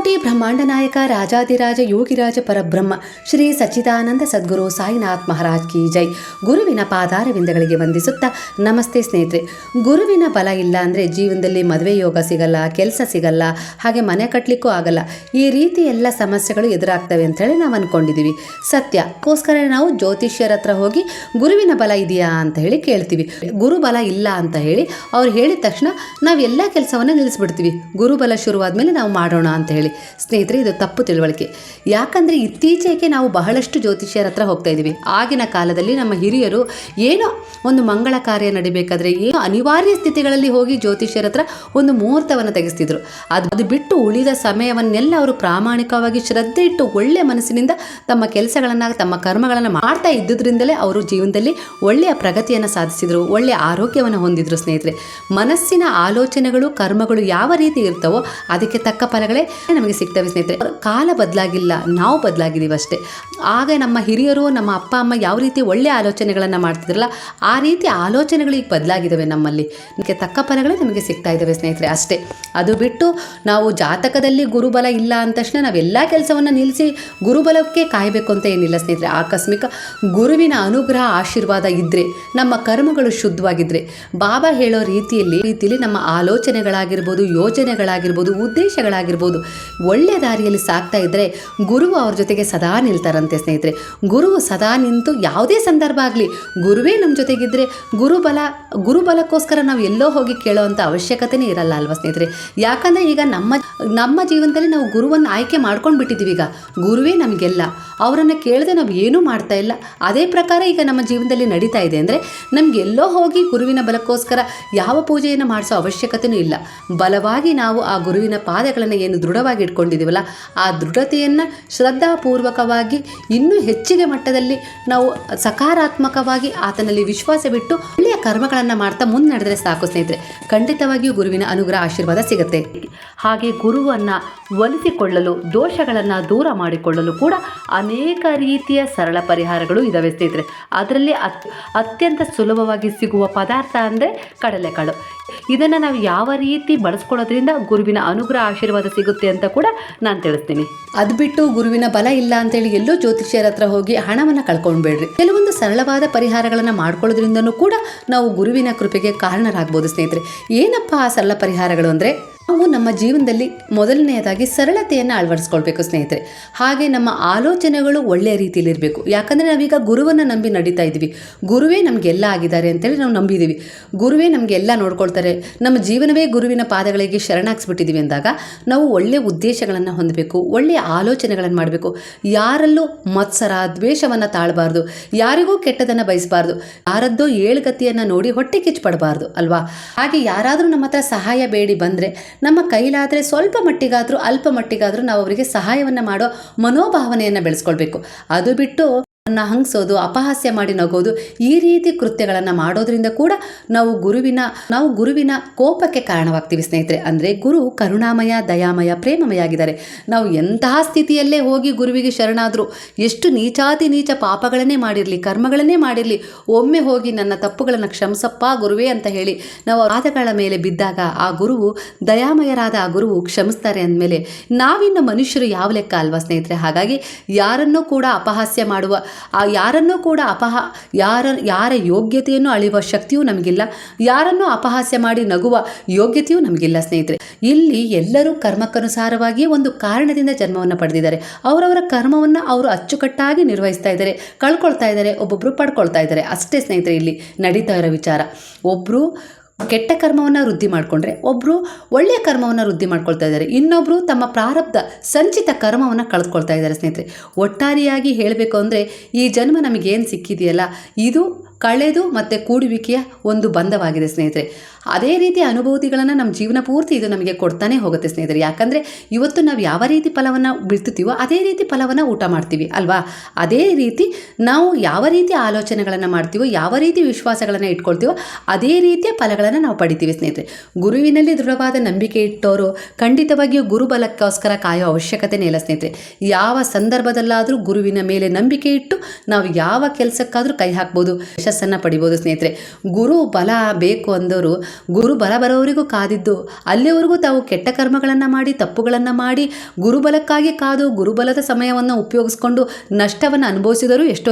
ಕೋಟಿ ಬ್ರಹ್ಮಾಂಡ ನಾಯಕ ರಾಜಾದಿರಾಜ ಯೋಗಿರಾಜ ಪರಬ್ರಹ್ಮ, ಶ್ರೀ ಸಚ್ಚಿದಾನಂದ ಸದ್ಗುರು ಸಾಯಿನಾಥ್ ಮಹಾರಾಜ್ ಕಿ ಜೈ. ಗುರುವಿನ ಪಾದಾರವಿಂದಗಳಿಗೆ ವಂದಿಸುತ್ತಾ ನಮಸ್ತೆ ಸ್ನೇಹಿತರೆ. ಗುರುವಿನ ಬಲ ಇಲ್ಲ ಅಂದರೆ ಜೀವನದಲ್ಲಿ ಮದುವೆ ಯೋಗ ಸಿಗಲ್ಲ, ಕೆಲಸ ಸಿಗಲ್ಲ, ಹಾಗೆ ಮನೆ ಕಟ್ಟಲಿಕ್ಕೂ ಆಗಲ್ಲ. ಈ ರೀತಿ ಎಲ್ಲ ಸಮಸ್ಯೆಗಳು ಎದುರಾಗ್ತವೆ ಅಂತೇಳಿ ನಾವು ಅಂದ್ಕೊಂಡಿದ್ದೀವಿ ಸತ್ಯಕ್ಕೋಸ್ಕರ ನಾವು ಜ್ಯೋತಿಷ್ಯರ ಹತ್ರ ಹೋಗಿ ಗುರುವಿನ ಬಲ ಇದೆಯಾ ಅಂತ ಹೇಳಿ ಕೇಳ್ತೀವಿ. ಗುರು ಬಲ ಇಲ್ಲ ಅಂತ ಹೇಳಿ ಅವ್ರು ಹೇಳಿದ ತಕ್ಷಣ ನಾವು ಎಲ್ಲ ಕೆಲಸವನ್ನು ನಿಲ್ಲಿಸ್ಬಿಡ್ತೀವಿ. ಗುರುಬಲ ಶುರುವಾದ ಮೇಲೆ ನಾವು ಮಾಡೋಣ ಅಂತ ಹೇಳಿ. ಸ್ನೇಹಿತರೆ, ಇದು ತಪ್ಪು ತಿಳುವಳಿಕೆ. ಯಾಕಂದರೆ ಇತ್ತೀಚೆಗೆ ನಾವು ಬಹಳಷ್ಟು ಜ್ಯೋತಿಷ್ಯರ ಹತ್ರ ಹೋಗ್ತಾ ಇದ್ದೀವಿ. ಆಗಿನ ಕಾಲದಲ್ಲಿ ನಮ್ಮ ಹಿರಿಯರು ಏನೋ ಒಂದು ಮಂಗಳ ಕಾರ್ಯ ನಡಿಬೇಕಾದ್ರೆ, ಏನೋ ಅನಿವಾರ್ಯ ಸ್ಥಿತಿಗಳಲ್ಲಿ ಹೋಗಿ ಜ್ಯೋತಿಷ್ಯರ ಹತ್ರ ಒಂದು ಮುಹೂರ್ತವನ್ನು ತೆಗೆಸ್ತಿದ್ರು. ಅದು ಅದು ಬಿಟ್ಟು ಉಳಿದ ಸಮಯವನ್ನೆಲ್ಲ ಅವರು ಪ್ರಾಮಾಣಿಕವಾಗಿ ಶ್ರದ್ಧೆ ಇಟ್ಟು ಒಳ್ಳೆಯ ಮನಸ್ಸಿನಿಂದ ತಮ್ಮ ಕೆಲಸಗಳನ್ನು, ತಮ್ಮ ಕರ್ಮಗಳನ್ನು ಮಾಡ್ತಾ ಇದ್ದುದರಿಂದಲೇ ಅವರು ಜೀವನದಲ್ಲಿ ಒಳ್ಳೆಯ ಪ್ರಗತಿಯನ್ನು ಸಾಧಿಸಿದರು, ಒಳ್ಳೆಯ ಆರೋಗ್ಯವನ್ನು ಹೊಂದಿದ್ರು ಸ್ನೇಹಿತರೆ. ಮನಸ್ಸಿನ ಆಲೋಚನೆಗಳು, ಕರ್ಮಗಳು ಯಾವ ರೀತಿ ಇರ್ತವೋ ಅದಕ್ಕೆ ತಕ್ಕ ಫಲಗಳೇ ನಮಗೆ ಸಿಗ್ತವೆ ಸ್ನೇಹಿತರೆ. ಕಾಲ ಬದಲಾಗಿಲ್ಲ, ನಾವು ಬದಲಾಗಿದ್ದೀವಿ ಅಷ್ಟೇ. ಆಗ ನಮ್ಮ ಹಿರಿಯರು, ನಮ್ಮ ಅಪ್ಪ, ಅಮ್ಮ ಯಾವ ರೀತಿ ಒಳ್ಳೆಯ ಆಲೋಚನೆಗಳನ್ನು ಮಾಡ್ತಿದ್ರಲ್ಲ, ಆ ರೀತಿ ಆಲೋಚನೆಗಳು ಈಗ ಬದಲಾಗಿದ್ದಾವೆ ನಮ್ಮಲ್ಲಿ. ನಿಮಗೆ ತಕ್ಕ ಫಲಗಳೇ ನಮಗೆ ಸಿಗ್ತಾ ಇದ್ದಾವೆ ಸ್ನೇಹಿತರೆ ಅಷ್ಟೇ. ಅದು ಬಿಟ್ಟು ನಾವು ಜಾತಕದಲ್ಲಿ ಗುರುಬಲ ಇಲ್ಲ ಅಂದ ತಕ್ಷಣ ನಾವೆಲ್ಲ ಕೆಲಸವನ್ನು ನಿಲ್ಲಿಸಿ ಗುರುಬಲಕ್ಕೆ ಕಾಯಬೇಕು ಅಂತ ಏನಿಲ್ಲ ಸ್ನೇಹಿತರೆ. ಆಕಸ್ಮಿಕ ಗುರುವಿನ ಅನುಗ್ರಹ, ಆಶೀರ್ವಾದ ಇದ್ದರೆ ನಮ್ಮ ಕರ್ಮಗಳು ಶುದ್ಧವಾಗಿದ್ದರೆ ಬಾಬಾ ಹೇಳೋ ರೀತಿಯಲ್ಲಿ ರೀತಿಯಲ್ಲಿ ನಮ್ಮ ಆಲೋಚನೆಗಳಾಗಿರ್ಬೋದು, ಯೋಜನೆಗಳಾಗಿರ್ಬೋದು, ಉದ್ದೇಶಗಳಾಗಿರ್ಬೋದು ಒಳ್ಳೆಯ ದಾರಿಯಲ್ಲಿ ಸಾಕ್ತಾ ಇದ್ದರೆ ಗುರುವು ಅವ್ರ ಜೊತೆಗೆ ಸದಾ ನಿಲ್ತಾರಂತೆ ಸ್ನೇಹಿತರೆ. ಗುರುವು ಸದಾ ನಿಂತು ಯಾವುದೇ ಸಂದರ್ಭ ಆಗಲಿ ಗುರುವೇ ನಮ್ಮ ಜೊತೆಗಿದ್ದರೆ ಗುರುಬಲ, ಗುರುಬಲಕ್ಕೋಸ್ಕರ ನಾವು ಎಲ್ಲೋ ಹೋಗಿ ಕೇಳೋವಂಥ ಅವಶ್ಯಕತೆನೇ ಇರಲ್ಲ ಅಲ್ವಾ ಸ್ನೇಹಿತರೆ. ಯಾಕಂದರೆ ಈಗ ನಮ್ಮ ನಮ್ಮ ಜೀವನದಲ್ಲಿ ನಾವು ಗುರುವನ್ನು ಆಯ್ಕೆ ಮಾಡ್ಕೊಂಡು ಬಿಟ್ಟಿದ್ದೀವಿ ಈಗ. ಗುರುವೇ ನಮಗೆಲ್ಲ. ಅವರನ್ನು ಕೇಳದೆ ನಾವು ಏನೂ ಮಾಡ್ತಾ ಇಲ್ಲ. ಅದೇ ಪ್ರಕಾರ ಈಗ ನಮ್ಮ ಜೀವನದಲ್ಲಿ ನಡೀತಾ ಇದೆ ಅಂದರೆ ನಮ್ಗೆ ಎಲ್ಲೋ ಹೋಗಿ ಗುರುವಿನ ಬಲಕ್ಕೋಸ್ಕರ ಯಾವ ಪೂಜೆಯನ್ನು ಮಾಡಿಸೋ ಅವಶ್ಯಕತೆಯೂ ಇಲ್ಲ. ಬಲವಾಗಿ ನಾವು ಆ ಗುರುವಿನ ಪಾದಗಳನ್ನು ಏನು ದೃಢವಾಗಿ ಇಟ್ಕೊಂಡಿದ್ದೀವಲ್ಲ ಆ ದೃಢತೆಯನ್ನು ಶ್ರದ್ಧಾಪೂರ್ವಕವಾಗಿ ಇನ್ನೂ ಹೆಚ್ಚಿಗೆ ಮಟ್ಟದಲ್ಲಿ ನಾವು ಸಕಾರಾತ್ಮಕವಾಗಿ ಆತನಲ್ಲಿ ವಿಶ್ವಾಸ ಬಿಟ್ಟು ಒಳ್ಳೆಯ ಕರ್ಮಗಳನ್ನು ಮಾಡ್ತಾ ಮುಂದೆ ನಡೆದರೆ ಸಾಕು ಸ್ನೇಹಿತರೆ. ಖಂಡಿತವಾಗಿಯೂ ಗುರುವಿನ ಅನುಗ್ರಹ ಆಶೀರ್ವಾದ ಸಿಗುತ್ತೆ. ಹಾಗೆ ಗುರುವನ್ನು ಒಲಿಸಿಕೊಳ್ಳಲು, ದೋಷಗಳನ್ನು ದೂರ ಮಾಡಿಕೊಳ್ಳಲು ಕೂಡ ಅನೇಕ ರೀತಿಯ ಸರಳ ಪರಿಹಾರಗಳು ಇದ್ದಾವೆ ಸ್ನೇಹಿತರೆ. ಅದರಲ್ಲಿ ಅತ್, ಅತ್ಯಂತ ಸುಲಭವಾಗಿ ಸಿಗುವ ಪದಾರ್ಥ ಅಂದರೆ ಕಡಲೆಕಾಳು. ಇದನ್ನು ನಾವು ಯಾವ ರೀತಿ ಬಳಸ್ಕೊಳ್ಳೋದ್ರಿಂದ ಗುರುವಿನ ಅನುಗ್ರಹ ಆಶೀರ್ವಾದ ಸಿಗುತ್ತೆ ಅಂತ ಕೂಡ ನಾನು ತಿಳಿಸ್ತೀನಿ. ಅದು ಬಿಟ್ಟು ಗುರುವಿನ ಬಲ ಇಲ್ಲ ಅಂತೇಳಿ ಎಲ್ಲೋ ಜ್ಯೋತಿಷ್ಯರ ಹತ್ರ ಹೋಗಿ ಹಣವನ್ನು ಕಳ್ಕೊಂಡ್ಬೇಡ್ರಿ. ಕೆಲವೊಂದು ಸರಳವಾದ ಪರಿಹಾರಗಳನ್ನು ಮಾಡ್ಕೊಳ್ಳೋದ್ರಿಂದನೂ ಕೂಡ ನಾವು ಗುರುವಿನ ಕೃಪೆಗೆ ಕಾರಣರಾಗ್ಬೋದು ಸ್ನೇಹಿತರೆ. ಏನಪ್ಪ ಆ ಸರಳ ಪರಿಹಾರಗಳು ಅಂದರೆ? ನಾವು ನಮ್ಮ ಜೀವನದಲ್ಲಿ ಮೊದಲನೆಯದಾಗಿ ಸರಳತೆಯನ್ನು ಅಳವಡಿಸ್ಕೊಳ್ಬೇಕು, ಸ್ನೇಹಿತರೆ. ಹಾಗೆ ನಮ್ಮ ಆಲೋಚನೆಗಳು ಒಳ್ಳೆಯ ರೀತಿಯಲ್ಲಿ ಇರಬೇಕು. ಯಾಕಂದರೆ ನಾವೀಗ ಗುರುವನ್ನು ನಂಬಿ ನಡೀತಾ ಇದ್ದೀವಿ. ಗುರುವೇ ನಮಗೆಲ್ಲ ಆಗಿದ್ದಾರೆ ಅಂತೇಳಿ ನಾವು ನಂಬಿದ್ದೀವಿ. ಗುರುವೇ ನಮಗೆಲ್ಲ ನೋಡ್ಕೊಳ್ತಾರೆ. ನಮ್ಮ ಜೀವನವೇ ಗುರುವಿನ ಪಾದಗಳಿಗೆ ಶರಣಾಗಿಸ್ಬಿಟ್ಟಿದ್ದೀವಿ ಅಂದಾಗ ನಾವು ಒಳ್ಳೆಯ ಉದ್ದೇಶಗಳನ್ನು ಹೊಂದಬೇಕು ಒಳ್ಳೆಯ ಆಲೋಚನೆಗಳನ್ನು ಮಾಡಬೇಕು. ಯಾರಲ್ಲೂ ಮತ್ಸರ, ದ್ವೇಷವನ್ನು ತಾಳಬಾರ್ದು. ಯಾರಿಗೂ ಕೆಟ್ಟದನ್ನು ಬಯಸಬಾರ್ದು. ಯಾರದ್ದೋ ಏಳುಗತಿಯನ್ನು ನೋಡಿ ಹೊಟ್ಟೆ ಕಿಚ್ಚು ಅಲ್ವಾ? ಹಾಗೆ ಯಾರಾದರೂ ನಮ್ಮ ಹತ್ರ ಸಹಾಯ ಬೇಡಿ ಬಂದರೆ ನಮ್ಮ ಕೈಲಾದರೆ ಸ್ವಲ್ಪ ಮಟ್ಟಿಗಾದರೂ ಅಲ್ಪ ಮಟ್ಟಿಗಾದರೂ ನಾವು ಅವರಿಗೆ ಸಹಾಯವನ್ನು ಮಾಡೋ ಮನೋಭಾವನೆಯನ್ನು ಬೆಳೆಸ್ಕೊಳ್ಬೇಕು. ಅದು ಬಿಟ್ಟು ನ ಹಂಗಿಸೋದು, ಅಪಹಾಸ್ಯ ಮಾಡಿ ನಗೋದು ಈ ರೀತಿ ಕೃತ್ಯಗಳನ್ನು ಮಾಡೋದ್ರಿಂದ ಕೂಡ ನಾವು ಗುರುವಿನ ನಾವು ಗುರುವಿನ ಕೋಪಕ್ಕೆ ಕಾರಣವಾಗ್ತೀವಿ ಸ್ನೇಹಿತರೆ. ಅಂದರೆ ಗುರು ಕರುಣಾಮಯ, ದಯಾಮಯ ಪ್ರೇಮಮಯ ಆಗಿದ್ದಾರೆ ನಾವು ಎಂತಹ ಸ್ಥಿತಿಯಲ್ಲೇ ಹೋಗಿ ಗುರುವಿಗೆ ಶರಣಾದರೂ ಎಷ್ಟು ನೀಚಾತಿ ನೀಚ ಪಾಪಗಳನ್ನೇ ಮಾಡಿರಲಿ, ಕರ್ಮಗಳನ್ನೇ ಮಾಡಿರಲಿ, ಒಮ್ಮೆ ಹೋಗಿ ನನ್ನ ತಪ್ಪುಗಳನ್ನು ಕ್ಷಮಿಸಪ್ಪ ಗುರುವೇ ಅಂತ ಹೇಳಿ ನಾವು ಪಾದಗಳ ಮೇಲೆ ಬಿದ್ದಾಗ ಆ ಗುರುವು ದಯಾಮಯರಾದ ಆ ಗುರುವು ಕ್ಷಮಿಸ್ತಾರೆ ಅಂದಮೇಲೆ ನಾವಿನ್ನು ಮನುಷ್ಯರು ಯಾವ ಲೆಕ್ಕ ಅಲ್ವಾ ಸ್ನೇಹಿತರೆ? ಹಾಗಾಗಿ ಯಾರನ್ನೂ ಕೂಡ ಅಪಹಾಸ್ಯ ಮಾಡುವ ಆ ಯಾರನ್ನೂ ಕೂಡ ಅಪಹ ಯಾರ ಯಾರ ಯೋಗ್ಯತೆಯನ್ನು ಅಳೆಯುವ ಶಕ್ತಿಯೂ ನಮಗಿಲ್ಲ. ಯಾರನ್ನೂ ಅಪಹಾಸ್ಯ ಮಾಡಿ ನಗುವ ಯೋಗ್ಯತೆಯೂ ನಮಗಿಲ್ಲ ಸ್ನೇಹಿತರೆ. ಇಲ್ಲಿ ಎಲ್ಲರೂ ಕರ್ಮಕ್ಕನುಸಾರವಾಗಿ ಒಂದು ಕಾರಣದಿಂದ ಜನ್ಮವನ್ನು ಪಡೆದಿದ್ದಾರೆ. ಅವರವರ ಕರ್ಮವನ್ನು ಅವರು ಅಚ್ಚುಕಟ್ಟಾಗಿ ನಿರ್ವಹಿಸ್ತಾ ಇದ್ದಾರೆ, ಕಳ್ಕೊಳ್ತಾ ಇದ್ದಾರೆ ಒಬ್ಬೊಬ್ಬರು ಪಡ್ಕೊಳ್ತಾ ಇದ್ದಾರೆ. ಅಷ್ಟೇ ಸ್ನೇಹಿತರೆ, ಇಲ್ಲಿ ನಡೀತಾ ಇರೋ ವಿಚಾರ. ಒಬ್ಬರು ಕೆಟ್ಟ ಕರ್ಮವನ್ನು ವೃದ್ಧಿ ಮಾಡಿಕೊಂಡ್ರೆ ಒಬ್ಬರು ಒಳ್ಳೆಯ ಕರ್ಮವನ್ನು ವೃದ್ಧಿ ಮಾಡ್ಕೊಳ್ತಾ ಇದ್ದಾರೆ. ಇನ್ನೊಬ್ಬರು ತಮ್ಮ ಪ್ರಾರಬ್ಧ, ಸಂಚಿತ ಕರ್ಮವನ್ನು ಕಳೆದುಕೊಳ್ತಾ ಇದ್ದಾರೆ ಸ್ನೇಹಿತರೆ. ಒಟ್ಟಾರೆಯಾಗಿ ಹೇಳಬೇಕು ಅಂದರೆ, ಈ ಜನ್ಮ ನಮಗೇನು ಸಿಕ್ಕಿದೆಯಲ್ಲ? ಇದು ಕಳೆದು ಮತ್ತು ಕೂಡುವಿಕೆಯ ಒಂದು ಬಂಧವಾಗಿದೆ ಸ್ನೇಹಿತರೆ. ಅದೇ ರೀತಿ ಅನುಭೂತಿಗಳನ್ನು ನಮ್ಮ ಜೀವನ ಪೂರ್ತಿ ಇದು ನಮಗೆ ಕೊಡ್ತಾನೆ ಹೋಗುತ್ತೆ ಸ್ನೇಹಿತರೆ. ಯಾಕಂದರೆ ಇವತ್ತು ನಾವು ಯಾವ ರೀತಿ ಫಲವನ್ನು ಬಿಡ್ತೀವೋ ಅದೇ ರೀತಿ ಫಲವನ್ನು ಊಟ ಮಾಡ್ತೀವಿ, ಅಲ್ವಾ? ಅದೇ ರೀತಿ ನಾವು ಯಾವ ರೀತಿ ಆಲೋಚನೆಗಳನ್ನು ಮಾಡ್ತೀವೋ, ಯಾವ ರೀತಿ ವಿಶ್ವಾಸಗಳನ್ನು ಇಟ್ಕೊಳ್ತೀವೋ ಅದೇ ರೀತಿಯ ಫಲಗಳನ್ನು ನಾವು ಪಡಿತೀವಿ ಸ್ನೇಹಿತರೆ. ಗುರುವಿನಲ್ಲಿ ದೃಢವಾದ ನಂಬಿಕೆ ಇಟ್ಟವರು ಖಂಡಿತವಾಗಿಯೂ ಗುರುಬಲಕ್ಕೋಸ್ಕರ ಕಾಯೋ ಅವಶ್ಯಕತೆನೇ ಇಲ್ಲ ಸ್ನೇಹಿತರೆ. ಯಾವ ಸಂದರ್ಭದಲ್ಲಾದರೂ ಗುರುವಿನ ಮೇಲೆ ನಂಬಿಕೆ ಇಟ್ಟು ನಾವು ಯಾವ ಕೆಲಸಕ್ಕಾದರೂ ಕೈ ಹಾಕ್ಬೋದು. ಯಶಸ್ಸನ್ನು ಪಡಿಬೋದು ಸ್ನೇಹಿತರೆ. ಗುರು ಬಲ ಬೇಕು ಅಂದವರು ಗುರು ಬಲ ಬರೋವರಿಗೂ ಕಾದಿದ್ದು, ಅಲ್ಲಿವರೆಗೂ ತಾವು ಕೆಟ್ಟ ಕರ್ಮಗಳನ್ನು ಮಾಡಿ, ತಪ್ಪುಗಳನ್ನು ಮಾಡಿ ಗುರುಬಲಕ್ಕಾಗಿ ಕಾದು ಗುರುಬಲದ ಸಮಯವನ್ನು ಉಪಯೋಗಿಸ್ಕೊಂಡು ನಷ್ಟವನ್ನು ಅನುಭವಿಸಿದರೂ ಎಷ್ಟೋ